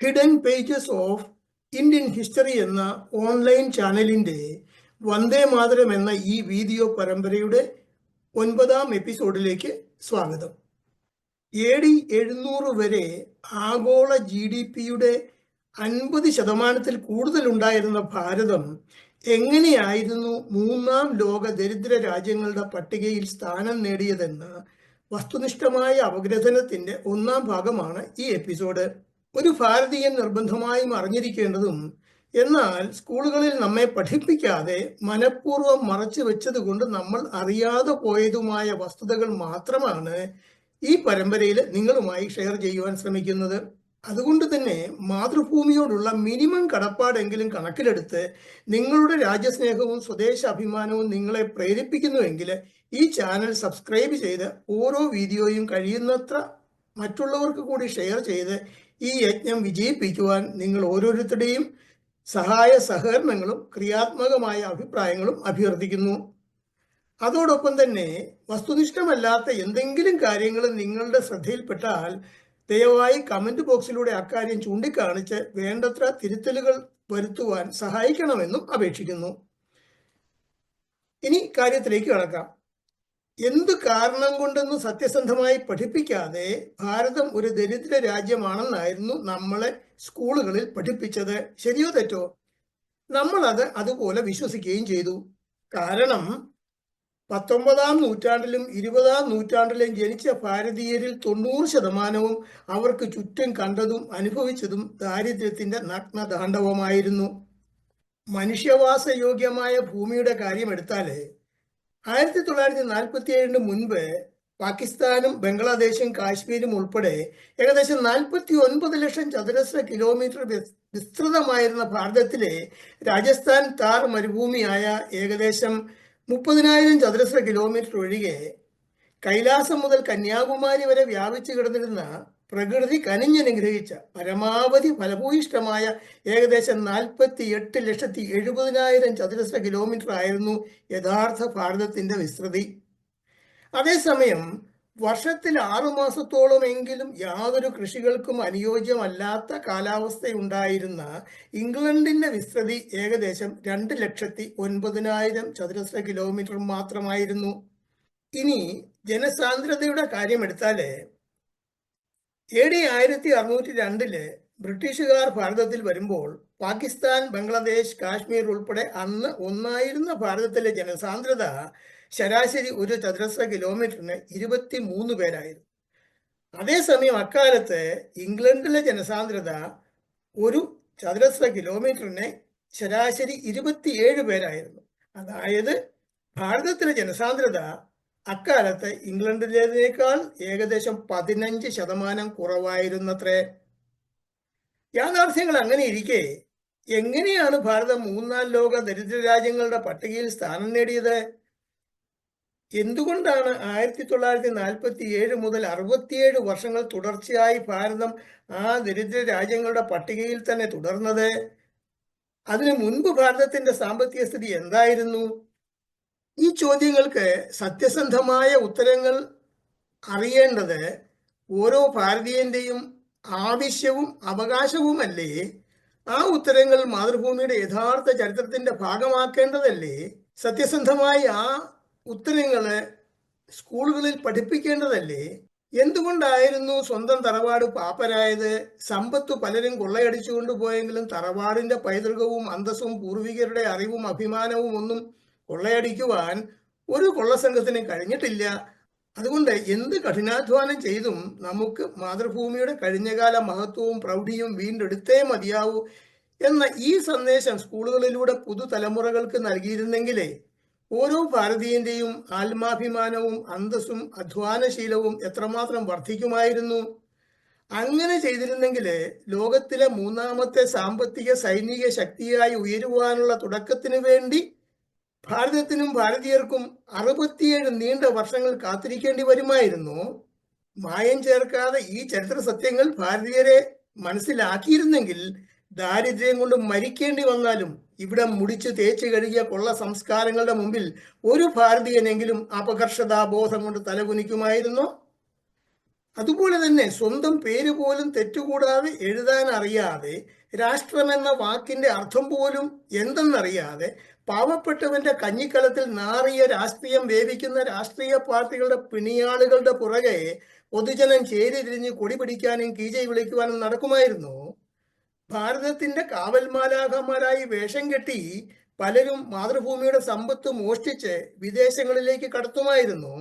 Hidden pages of Indian history എന്ന online ചാനലിന്റെ വന്ദേ മാതരം എന്ന ഈ വീഡിയോ പരമ്പരയുടെ ഒൻപതാം എപ്പിസോഡിലേക്ക് സ്വാഗതം. എ ഡി എഴുന്നൂറ് വരെ ആഗോള ജി ഡി പിയുടെ അൻപത് ശതമാനത്തിൽ കൂടുതൽ ഉണ്ടായിരുന്ന ഭാരതം എങ്ങനെയായിരുന്നു മൂന്നാം ലോക ദരിദ്ര രാജ്യങ്ങളുടെ പട്ടികയിൽ സ്ഥാനം നേടിയതെന്ന വസ്തുനിഷ്ഠമായ അപഗ്രഥനത്തിന്റെ ഒന്നാം ഭാഗമാണ് ഈ എപ്പിസോഡ്. ഒരു ഭാരതീയൻ നിർബന്ധമായും അറിഞ്ഞിരിക്കേണ്ടതും എന്നാൽ സ്കൂളുകളിൽ നമ്മെ പഠിപ്പിക്കാതെ മനഃപൂർവം മറച്ചു വെച്ചത് കൊണ്ട് നമ്മൾ അറിയാതെ പോയതുമായ വസ്തുതകൾ മാത്രമാണ് ഈ പരമ്പരയിൽ നിങ്ങളുമായി ഷെയർ ചെയ്യുവാൻ ശ്രമിക്കുന്നത്. അതുകൊണ്ട് തന്നെ മാതൃഭൂമിയോടുള്ള മിനിമം കടപ്പാടെങ്കിലും കണക്കിലെടുത്ത് നിങ്ങളുടെ രാജ്യസ്നേഹവും സ്വദേശ അഭിമാനവും നിങ്ങളെ പ്രേരിപ്പിക്കുന്നുവെങ്കിൽ ഈ ചാനൽ സബ്സ്ക്രൈബ് ചെയ്ത് ഓരോ വീഡിയോയും കഴിയുന്നത്ര മറ്റുള്ളവർക്ക് കൂടി ഷെയർ ചെയ്ത് ഈ യജ്ഞം വിജയിപ്പിക്കുവാൻ നിങ്ങൾ ഓരോരുത്തരുടെയും സഹായ സഹകരണങ്ങളും ക്രിയാത്മകമായ അഭിപ്രായങ്ങളും അഭ്യർത്ഥിക്കുന്നു. അതോടൊപ്പം തന്നെ വസ്തുനിഷ്ഠമല്ലാത്ത എന്തെങ്കിലും കാര്യങ്ങൾ നിങ്ങളുടെ ശ്രദ്ധയിൽപ്പെട്ടാൽ ദയവായി കമന്റ് ബോക്സിലൂടെ അക്കാര്യം ചൂണ്ടിക്കാണിച്ച് വേണ്ടത്ര തിരുത്തലുകൾ വരുത്തുവാൻ സഹായിക്കണമെന്നും അപേക്ഷിക്കുന്നു. ഇനി കാര്യത്തിലേക്ക് കടക്കാം. എന്ത് കാരണം കൊണ്ടെന്ന് സത്യസന്ധമായി പഠിപ്പിക്കാതെ ഭാരതം ഒരു ദരിദ്ര രാജ്യമാണെന്നായിരുന്നു നമ്മളെ സ്കൂളുകളിൽ പഠിപ്പിച്ചത്. ശരിയോ തെറ്റോ? നമ്മളത് അത് അതുപോലെ വിശ്വസിക്കുകയും ചെയ്തു. കാരണം പത്തൊമ്പതാം നൂറ്റാണ്ടിലും ഇരുപതാം നൂറ്റാണ്ടിലും ജനിച്ച ഭാരതീയരിൽ തൊണ്ണൂറ് ശതമാനവും അവർക്ക് ചുറ്റും കണ്ടതും അനുഭവിച്ചതും ദാരിദ്ര്യത്തിന്റെ നഗ്നതാണ്ഡവമായിരുന്നു. മനുഷ്യവാസയോഗ്യമായ ഭൂമിയുടെ കാര്യമെടുത്താൽ ആയിരത്തി തൊള്ളായിരത്തി നാൽപ്പത്തി ഏഴിന് മുൻപ് പാകിസ്ഥാനും ബംഗ്ലാദേശും കാശ്മീരും ഉൾപ്പെടെ ഏകദേശം നാൽപ്പത്തി ഒൻപത് ലക്ഷം ചതുരശ്ര കിലോമീറ്റർ വിസ്- വിസ്തൃതമായിരുന്ന ഭാരതത്തിലെ രാജസ്ഥാൻ താർ മരുഭൂമിയായ ഏകദേശം മുപ്പതിനായിരം ചതുരശ്ര കിലോമീറ്റർ ഒഴികെ കൈലാസം മുതൽ കന്യാകുമാരി വരെ വ്യാപിച്ചു കിടന്നിരുന്ന പ്രകൃതി കനിഞ്ഞനുഗ്രഹിച്ച പരമാവധി ഫലഭൂയിഷ്ടമായ ഏകദേശം നാൽപ്പത്തി എട്ട് ലക്ഷത്തി എഴുപതിനായിരം ചതുരശ്ര കിലോമീറ്റർ ആയിരുന്നു യഥാർത്ഥ ഭാരതത്തിന്റെ വിസ്തൃതി. അതേസമയം വർഷത്തിൽ ആറുമാസത്തോളമെങ്കിലും യാതൊരു കൃഷികൾക്കും അനുയോജ്യമല്ലാത്ത കാലാവസ്ഥയുണ്ടായിരുന്ന ഇംഗ്ലണ്ടിന്റെ വിസ്തൃതി ഏകദേശം രണ്ട് ലക്ഷത്തി ഒൻപതിനായിരം ചതുരശ്ര കിലോമീറ്റർ മാത്രമായിരുന്നു. ഇനി ജനസാന്ദ്രതയുടെ കാര്യമെടുത്താൽ എ ഡി ആയിരത്തി അറുന്നൂറ്റി രണ്ടിൽ ബ്രിട്ടീഷുകാർ ഭാരതത്തിൽ വരുമ്പോൾ പാകിസ്ഥാൻ ബംഗ്ലാദേശ് കാശ്മീർ ഉൾപ്പെടെ അന്ന് ഒന്നായിരുന്ന ഭാരതത്തിലെ ജനസാന്ദ്രത ശരാശരി ഒരു ചതുരശ്ര കിലോമീറ്ററിന് ഇരുപത്തി മൂന്ന് പേരായിരുന്നു. അതേസമയം അക്കാലത്ത് ഇംഗ്ലണ്ടിലെ ജനസാന്ദ്രത ഒരു ചതുരശ്ര കിലോമീറ്ററിന് ശരാശരി ഇരുപത്തിയേഴ് പേരായിരുന്നു. അതായത് ഭാരതത്തിലെ ജനസാന്ദ്രത അക്കാലത്ത് ഇംഗ്ലണ്ടിലേതിനേക്കാൾ ഏകദേശം പതിനഞ്ച് ശതമാനം കുറവായിരുന്നത്രേ. യാഥാർത്ഥ്യങ്ങൾ അങ്ങനെ ഇരിക്കെ എങ്ങനെയാണ് ഭാരതം മൂന്നാം ലോക ദരിദ്ര രാജ്യങ്ങളുടെ പട്ടികയിൽ സ്ഥാനം നേടിയത്? എന്തുകൊണ്ടാണ് ആയിരത്തി തൊള്ളായിരത്തി നാൽപ്പത്തി ഏഴ് മുതൽ അറുപത്തിയേഴ് വർഷങ്ങൾ തുടർച്ചയായി ഭാരതം ആ ദരിദ്ര രാജ്യങ്ങളുടെ പട്ടികയിൽ തന്നെ തുടർന്നത്? അതിനു മുൻപ് ഭാരതത്തിന്റെ സാമ്പത്തിക സ്ഥിതി എന്തായിരുന്നു? ഈ ചോദ്യങ്ങൾക്ക് സത്യസന്ധമായ ഉത്തരങ്ങൾ അറിയേണ്ടത് ഓരോ ഭാരതീയന്റെയും ആവശ്യവും അവകാശവുമല്ലേ? ആ ഉത്തരങ്ങൾ മാതൃഭൂമിയുടെ യഥാർത്ഥ ചരിത്രത്തിന്റെ ഭാഗമാക്കേണ്ടതല്ലേ? സത്യസന്ധമായി ആ ഉത്തരങ്ങൾ സ്കൂളുകളിൽ പഠിപ്പിക്കേണ്ടതല്ലേ? എന്തുകൊണ്ടായിരുന്നു സ്വന്തം തറവാട് പാപ്പരായത്? സമ്പത്ത് പലരും കൊള്ളയടിച്ചു കൊണ്ടുപോയെങ്കിലും തറവാടിന്റെ പൈതൃകവും അന്തസ്സും പൂർവികരുടെ അറിവും അഭിമാനവും ഒന്നും കൊള്ളയടിക്കുവാൻ ഒരു കൊള്ളസംഘത്തിന് കഴിഞ്ഞിട്ടില്ല. അതുകൊണ്ട് എന്ത് കഠിനാധ്വാനം ചെയ്തും നമുക്ക് മാതൃഭൂമിയുടെ കഴിഞ്ഞകാല മഹത്വവും പ്രൗഢിയും വീണ്ടെടുത്തേ മതിയാവൂ എന്ന ഈ സന്ദേശം സ്കൂളുകളിലൂടെ പുതുതലമുറകൾക്ക് നൽകിയിരുന്നെങ്കിലേ ഓരോ ഭാരതീയന്റെയും ആത്മാഭിമാനവും അന്തസ്സും അധ്വാനശീലവും എത്രമാത്രം വർദ്ധിക്കുമായിരുന്നു? അങ്ങനെ ചെയ്തിരുന്നെങ്കിൽ ലോകത്തിലെ മൂന്നാമത്തെ സാമ്പത്തിക സൈനിക ശക്തിയായി ഉയരുവാനുള്ള തുടക്കത്തിന് വേണ്ടി ഭാരതത്തിനും ഭാരതീയർക്കും അറുപത്തിയേഴ് നീണ്ട വർഷങ്ങൾ കാത്തിരിക്കേണ്ടി വരുമായിരുന്നു. മായം ചേർക്കാതെ ഈ ചരിത്ര സത്യങ്ങൾ ഭാരതീയരെ മനസ്സിലാക്കിയിരുന്നെങ്കിൽ ദാരിദ്ര്യം കൊണ്ട് മരിക്കേണ്ടി വന്നാലും ഇവിടെ മുടിച്ചു തേച്ച് കഴുകിയ കൊള്ള സംസ്കാരങ്ങളുടെ മുമ്പിൽ ഒരു ഭാരതീയനെങ്കിലും അപകർഷതാബോധം കൊണ്ട് തലകുനിക്കുമായിരുന്നോ. അതുപോലെ തന്നെ സ്വന്തം പേര് പോലും തെറ്റുകൂടാതെ എഴുതാൻ അറിയാതെ രാഷ്ട്രമെന്ന വാക്കിന്റെ അർത്ഥം പോലും എന്തെന്നറിയാതെ പാവപ്പെട്ടവന്റെ കഞ്ഞിക്കലത്തിൽ നാറിയ രാഷ്ട്രീയം വേവിക്കുന്ന രാഷ്ട്രീയ പാർട്ടികളുടെ പിണിയാളുകളുടെ പുറകെ പൊതുജനം ചേരി തിരിഞ്ഞ് കൊടി പിടിക്കാനും കീജൈ വിളിക്കുവാനും നടക്കുമായിരുന്നു. ഭാരതത്തിന്റെ കാവൽമാലാഖമാരായി വേഷം കെട്ടി പലരും മാതൃഭൂമിയുടെ സമ്പത്ത് മോഷ്ടിച്ച് വിദേശങ്ങളിലേക്ക് കടത്തുമായിരുന്നു.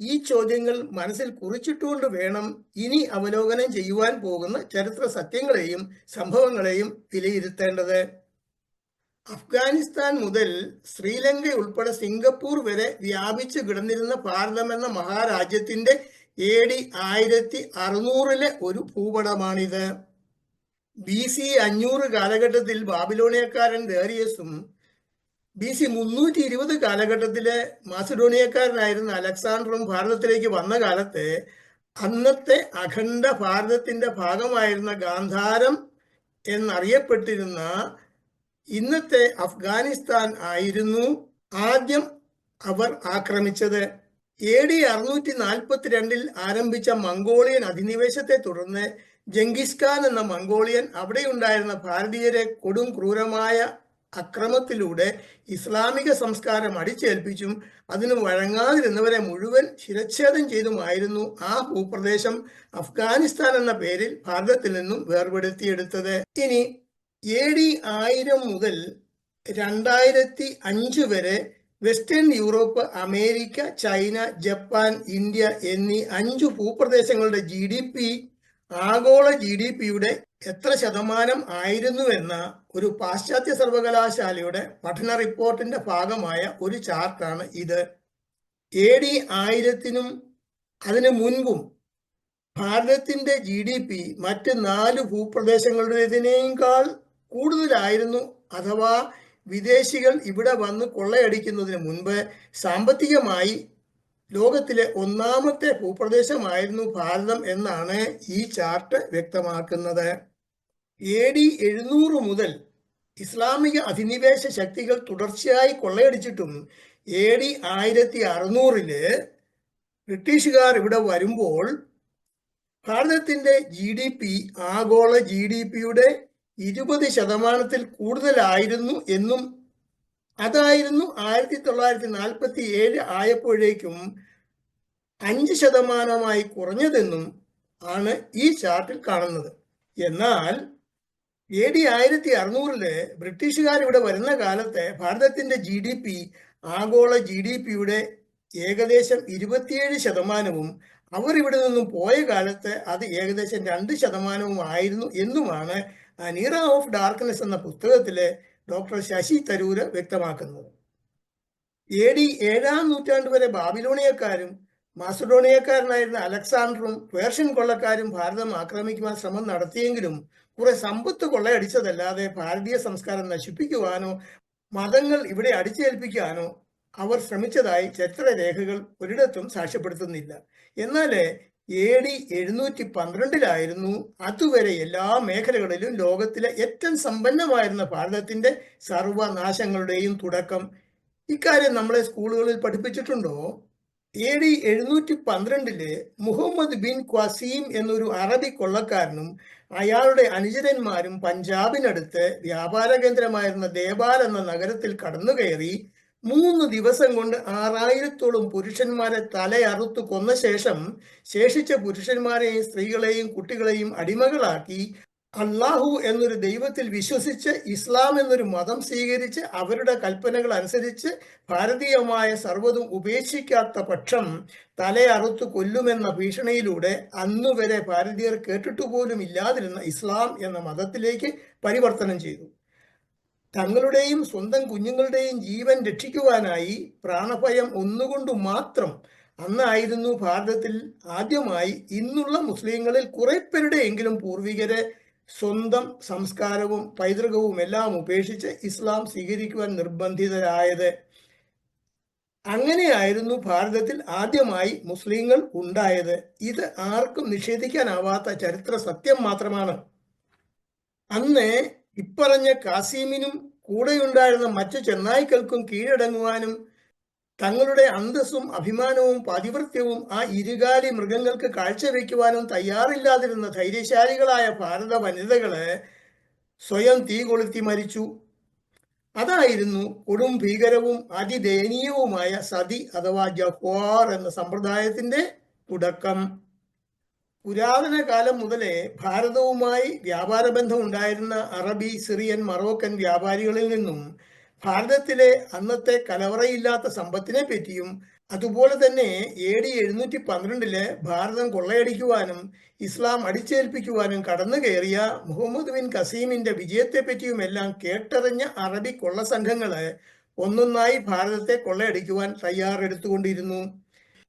ഈ ചോദ്യങ്ങൾ മനസ്സിൽ കുറിച്ചിട്ടുകൊണ്ട് വേണം ഇനി അവലോകനം ചെയ്യുവാൻ പോകുന്ന ചരിത്ര സത്യങ്ങളെയും സംഭവങ്ങളെയും വിലയിരുത്തേണ്ടത്. അഫ്ഗാനിസ്ഥാൻ മുതൽ ശ്രീലങ്ക ഉൾപ്പെടെ സിംഗപ്പൂർ വരെ വ്യാപിച്ചു കിടന്നിരുന്ന എന്ന മഹാരാജ്യത്തിന്റെ എ ഡി ആയിരത്തി അറുന്നൂറിലെ ഒരു ഭൂപടമാണിത്. ബി സി അഞ്ഞൂറ് കാലഘട്ടത്തിൽ ബാബിലോണിയക്കാരൻ ദേറിയസും ബി സി മുന്നൂറ്റി ഇരുപത് കാലഘട്ടത്തിലെ മാസഡോണിയക്കാരനായിരുന്ന അലക്സാണ്ടറും ഭാരതത്തിലേക്ക് വന്ന കാലത്ത് അന്നത്തെ അഖണ്ഡ ഭാരതത്തിന്റെ ഭാഗമായിരുന്ന ഗാന്ധാരം എന്നറിയപ്പെട്ടിരുന്ന ഇന്നത്തെ അഫ്ഗാനിസ്ഥാൻ ആയിരുന്നു ആദ്യം അവർ ആക്രമിച്ചത്. എ ഡി അറുന്നൂറ്റി നാൽപ്പത്തിരണ്ടിൽ ആരംഭിച്ച മംഗോളിയൻ അധിനിവേശത്തെ തുടർന്ന് ജംഗിസ് ഖാൻ എന്ന മംഗോളിയൻ അവിടെ ഉണ്ടായിരുന്ന ഭാരതീയരെ കൊടും ക്രൂരമായ അക്രമത്തിലൂടെ ഇസ്ലാമിക സംസ്കാരം അടിച്ചേൽപ്പിച്ചും അതിന് വഴങ്ങാതിരുന്നവരെ മുഴുവൻ ശിരച്ഛേദം ചെയ്തുമായിരുന്നു ആ ഭൂപ്രദേശം അഫ്ഗാനിസ്ഥാൻ എന്ന പേരിൽ ഭാരതത്തിൽ നിന്നും വേർപെടുത്തിയെടുത്തത്. ഇനി എ ഡി ആയിരം മുതൽ രണ്ടായിരത്തി അഞ്ച് വരെ western Europe America China Japan India എന്നീ അഞ്ചു ഭൂപ്രദേശങ്ങളുടെ ജി ആഗോള ജി ഡി പിയുടെ എത്ര ശതമാനം ആയിരുന്നു എന്ന ഒരു പാശ്ചാത്യ സർവകലാശാലയുടെ പഠന റിപ്പോർട്ടിന്റെ ഭാഗമായ ഒരു ചാർട്ടാണ് ഇത്. എ ഡി ആയിരത്തിനും അതിനു മുൻപും ഭാരതത്തിന്റെ ജി ഡി പി മറ്റ് നാല് ഭൂപ്രദേശങ്ങളുടേതിനേക്കാൾ കൂടുതലായിരുന്നു അഥവാ വിദേശികൾ ഇവിടെ വന്ന് കൊള്ളയടിക്കുന്നതിന് മുൻപ് സാമ്പത്തികമായി ലോകത്തിലെ ഒന്നാമത്തെ ഭൂപ്രദേശമായിരുന്നു ഭാരതം എന്നാണ് ഈ ചാർട്ട് വ്യക്തമാക്കുന്നത്. എ ഡി എഴുന്നൂറ് മുതൽ ഇസ്ലാമിക അധിനിവേശ ശക്തികൾ തുടർച്ചയായി കൊള്ളയടിച്ചിട്ടും എ ഡി ആയിരത്തി അറുന്നൂറിൽ ബ്രിട്ടീഷുകാർ ഇവിടെ വരുമ്പോൾ ഭാരതത്തിന്റെ ജി ഡി പി ആഗോള ജി ഡി പിയുടെ ഇരുപത് ശതമാനത്തിൽ കൂടുതലായിരുന്നു എന്നും അതായിരുന്നു ആയിരത്തി തൊള്ളായിരത്തി നാൽപ്പത്തി ഏഴ് ആയപ്പോഴേക്കും അഞ്ച് ശതമാനമായി കുറഞ്ഞതെന്നും ആണ് ഈ ചാർട്ടിൽ കാണുന്നത്. എന്നാൽ എ ഡി ആയിരത്തി അറുന്നൂറിൽ ബ്രിട്ടീഷുകാർ ഇവിടെ വരുന്ന കാലത്തെ ഭാരതത്തിന്റെ ജി ഡി പി ആഗോള ജി ഡി പിയുടെ ഏകദേശം ഇരുപത്തിയേഴ് ശതമാനവും അവർ ഇവിടെ നിന്നും പോയ കാലത്ത് അത് ഏകദേശം രണ്ട് ശതമാനവും ആയിരുന്നു എന്നുമാണ് അനീറ ഓഫ് ഡാർക്ക്നെസ് എന്ന പുസ്തകത്തിലെ ഡോക്ടർ ശശി തരൂര് വ്യക്തമാക്കുന്നത്. എ ഡി ഏഴാം നൂറ്റാണ്ട് വരെ ബാബിലോണിയക്കാരും മാസഡോണിയക്കാരനായിരുന്ന അലക്സാണ്ടറും പേർഷ്യൻ കൊള്ളക്കാരും ഭാരതം ആക്രമിക്കുവാൻ ശ്രമം നടത്തിയെങ്കിലും കുറെ സമ്പത്ത് കൊള്ളയടിച്ചതല്ലാതെ ഭാരതീയ സംസ്കാരം നശിപ്പിക്കുവാനോ മതങ്ങൾ ഇവിടെ അടിച്ചേൽപ്പിക്കാനോ അവർ ശ്രമിച്ചതായി ചരിത്ര രേഖകൾ ഒരിടത്തും സാക്ഷ്യപ്പെടുത്തുന്നില്ല. എന്നാൽ എ ഡി എഴുന്നൂറ്റി പന്ത്രണ്ടിലായിരുന്നു അതുവരെ എല്ലാ മേഖലകളിലും ലോകത്തിലെ ഏറ്റവും സമ്പന്നമായിരുന്ന ഭാരതത്തിന്റെ സർവനാശങ്ങളുടെയും തുടക്കം. ഇക്കാര്യം നമ്മളെ സ്കൂളുകളിൽ പഠിപ്പിച്ചിട്ടുണ്ടോ? എ ഡി എഴുന്നൂറ്റി പന്ത്രണ്ടിൽ മുഹമ്മദ് ബിൻ ക്വസീം എന്നൊരു അറബി കൊള്ളക്കാരനും അയാളുടെ അനുചരന്മാരും പഞ്ചാബിനടുത്ത് വ്യാപാര കേന്ദ്രമായിരുന്ന ദേബാൽ എന്ന നഗരത്തിൽ കടന്നു കയറി മൂന്ന് ദിവസം കൊണ്ട് ആറായിരത്തോളം പുരുഷന്മാരെ തലയറുത്തു കൊന്ന ശേഷം ശേഷിച്ച പുരുഷന്മാരെയും സ്ത്രീകളെയും കുട്ടികളെയും അടിമകളാക്കി അള്ളാഹു എന്നൊരു ദൈവത്തിൽ വിശ്വസിച്ച് ഇസ്ലാം എന്നൊരു മതം സ്വീകരിച്ച് അവരുടെ കൽപ്പനകൾ അനുസരിച്ച് ഭാരതീയമായ സർവതും ഉപേക്ഷിക്കാത്ത പക്ഷം തലയറുത്ത് കൊല്ലുമെന്ന ഭീഷണിയിലൂടെ അന്നുവരെ ഭാരതീയർ കേട്ടിട്ടു പോലും ഇല്ലാതിരുന്ന ഇസ്ലാം എന്ന മതത്തിലേക്ക് പരിവർത്തനം ചെയ്തു. തങ്ങളുടെയും സ്വന്തം കുഞ്ഞുങ്ങളുടെയും ജീവൻ രക്ഷിക്കുവാനായി പ്രാണഭയം ഒന്നുകൊണ്ട് മാത്രം അന്നായിരുന്നു ഭാരതത്തിൽ ആദ്യമായി ഇന്നുള്ള മുസ്ലിങ്ങളിൽ കുറെ പേരുടെ എങ്കിലും പൂർവികരെ സ്വന്തം സംസ്കാരവും പൈതൃകവും എല്ലാം ഉപേക്ഷിച്ച് ഇസ്ലാം സ്വീകരിക്കുവാൻ നിർബന്ധിതരായത്. അങ്ങനെയായിരുന്നു ഭാരതത്തിൽ ആദ്യമായി മുസ്ലിങ്ങൾ ഉണ്ടായത്. ഇത് ആർക്കും നിഷേധിക്കാനാവാത്ത ചരിത്ര സത്യം മാത്രമാണ്. അന്ന് ഇപ്പറഞ്ഞ കാസീമിനും കൂടെയുണ്ടായിരുന്ന മറ്റു ചെന്നായ്ക്കൾക്കും കീഴടങ്ങുവാനും തങ്ങളുടെ അന്തസ്സും അഭിമാനവും പാതിവൃത്യവും ആ ഇരുകാലി മൃഗങ്ങൾക്ക് കാഴ്ചവെക്കുവാനും തയ്യാറില്ലാതിരുന്ന ധൈര്യശാലികളായ ഭാരത വനിതകൾ സ്വയം തീ കൊളുത്തി മരിച്ചു. അതായിരുന്നു കൊടും ഭീകരവും അതിദയനീയവുമായ സതി അഥവാ ജഹ്വാർ എന്ന സമ്പ്രദായത്തിന്റെ തുടക്കം. പുരാതന കാലം മുതലേ ഭാരതവുമായി വ്യാപാര ബന്ധം ഉണ്ടായിരുന്ന അറബി സിറിയൻ മറോക്കൻ വ്യാപാരികളിൽ നിന്നും ഭാരതത്തിലെ അന്നത്തെ കലവറയില്ലാത്ത സമ്പത്തിനെ പറ്റിയും അതുപോലെ തന്നെ എ ഡി എഴുന്നൂറ്റി പന്ത്രണ്ടിൽ ഭാരതം കൊള്ളയടിക്കുവാനും ഇസ്ലാം അടിച്ചേൽപ്പിക്കുവാനും കടന്നു കയറിയ മുഹമ്മദ് ബിൻ കസീമിന്റെ വിജയത്തെ പറ്റിയുമെല്ലാം കേട്ടറിഞ്ഞ അറബി കൊള്ള സംഘങ്ങളെ ഒന്നൊന്നായി ഭാരതത്തെ കൊള്ളയടിക്കുവാൻ തയ്യാറെടുത്തുകൊണ്ടിരുന്നു.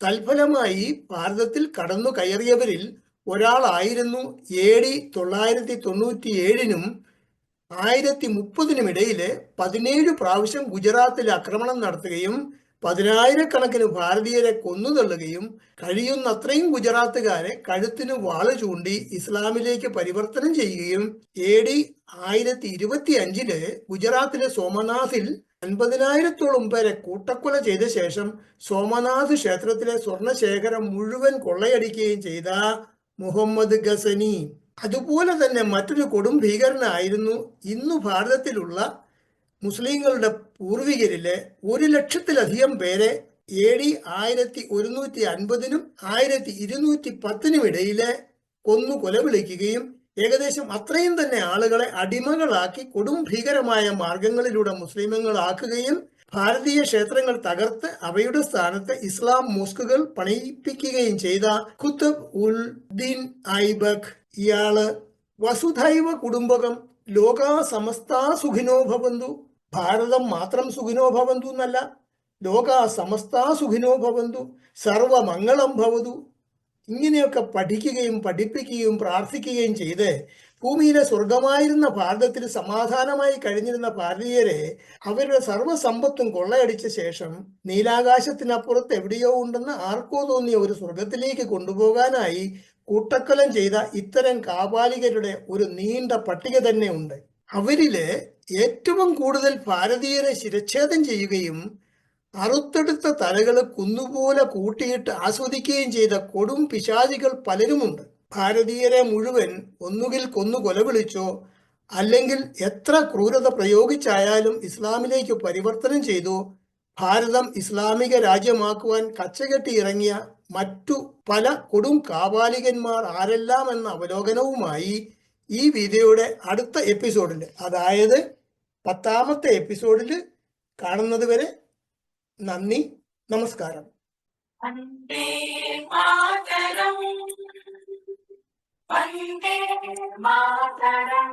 തൽഫലമായി ഭാരതത്തിൽ കടന്നു കയറിയവരിൽ ഒരാളായിരുന്നു എ ഡി തൊള്ളായിരത്തി തൊണ്ണൂറ്റി ഏഴിനും ആയിരത്തി മുപ്പതിനുമിടയിൽ പതിനേഴ് പ്രാവശ്യം ഗുജറാത്തിൽ ആക്രമണം നടത്തുകയും പതിനായിരക്കണക്കിന് ഭാരതീയരെ കൊന്നുതള്ളുകയും കഴിയുന്നത്രയും ഗുജറാത്തുകാരെ കഴുത്തിന് വാൾ ചൂണ്ടി ഇസ്ലാമിലേക്ക് പരിവർത്തനം ചെയ്യുകയും എ ഡി ആയിരത്തി ഇരുപത്തി അഞ്ചിൽ ഗുജറാത്തിലെ സോമനാഥിൽ അൻപതിനായിരത്തോളം പേരെ കൂട്ടക്കൊല ചെയ്ത ശേഷം സോമനാഥ് ക്ഷേത്രത്തിലെ സ്വർണശേഖരം മുഴുവൻ കൊള്ളയടിക്കുകയും ചെയ്ത മുഹമ്മദ് ഗസനി. അതുപോലെ തന്നെ മറ്റൊരു കൊടും ഭീകരനായിരുന്നു ഇന്നു ഭാരതത്തിലുള്ള മുസ്ലിങ്ങളുടെ പൂർവികരിലെ ഒരു ലക്ഷത്തിലധികം പേരെ എ ഡി ആയിരത്തി ഒരുന്നൂറ്റി അൻപതിനും ആയിരത്തി ഇരുന്നൂറ്റി പത്തിനും ഇടയിലെ കൊന്നു കൊലവിളിക്കുകയും ഏകദേശം അത്രയും തന്നെ ആളുകളെ അടിമകളാക്കി കൊടും ഭീകരമായ മാർഗങ്ങളിലൂടെ മുസ്ലിമങ്ങളാക്കുകയും ഭാരതീയ ക്ഷേത്രങ്ങൾ തകർത്ത് അവയുടെ സ്ഥാനത്ത് ഇസ്ലാം മോസ്കുകൾ പണിയിപ്പിക്കുകയും ചെയ്ത ഖുത്തബ് ഉൽ ദീൻ ഐബക് ഇയാൾ വസുധൈവ കുടുംബകം ലോകാ സമസ്താ സുഖിനോ ഭവന്തു ഭാരതം മാത്രം സുഖിനോ ഭവന്തു എന്നല്ല ലോക സമസ്താ സുഖിനോ ഭവന്തു സർവമംഗളം ഭവതു. ഇങ്ങനെയൊക്കെ പഠിക്കുകയും പഠിപ്പിക്കുകയും പ്രാർത്ഥിക്കുകയും ചെയ്ത് ഭൂമിയിലെ സ്വർഗമായിരുന്ന ഭാരതത്തിൽ സമാധാനമായി കഴിഞ്ഞിരുന്ന ഭാരതീയരെ അവരുടെ സർവസമ്പത്തും കൊള്ളയടിച്ച ശേഷം നീലാകാശത്തിനപ്പുറത്ത് എവിടെയോ ഉണ്ടെന്ന് ആർക്കോ തോന്നിയ ഒരു സ്വർഗത്തിലേക്ക് കൊണ്ടുപോകാനായി കൂട്ടക്കൊലം ചെയ്ത ഇത്തരം കാപാലികരുടെ ഒരു നീണ്ട പട്ടിക തന്നെ ഉണ്ട്. അവരിൽ ഏറ്റവും കൂടുതൽ ഭാരതീയരെ ശിരച്ഛേദം ചെയ്യുകയും അറുത്തെടുത്ത തലകൾ കുന്നുപോലെ കൂട്ടിയിട്ട് ആസ്വദിക്കുകയും ചെയ്ത കൊടും പിശാചികൾ പലരുമുണ്ട്. ഭാരതീയരെ മുഴുവൻ ഒന്നുകിൽ കൊന്നു കൊലവിളിച്ചോ അല്ലെങ്കിൽ എത്ര ക്രൂരത പ്രയോഗിച്ചായാലും ഇസ്ലാമിലേക്ക് പരിവർത്തനം ചെയ്തു ഭാരതം ഇസ്ലാമിക രാജ്യമാക്കുവാൻ കച്ചകെട്ടി ഇറങ്ങിയ മറ്റു പല കൊടും കാപാലികന്മാർ ആരെല്ലാം എന്ന അവലോകനവുമായി ഈ വീഡിയോയുടെ അടുത്ത എപ്പിസോഡിൽ അതായത് പത്താമത്തെ എപ്പിസോഡിൽ കാണുന്നത് വരെ നന്ദി നമസ്കാരം. മാതരം വന്ദേ മാതരം.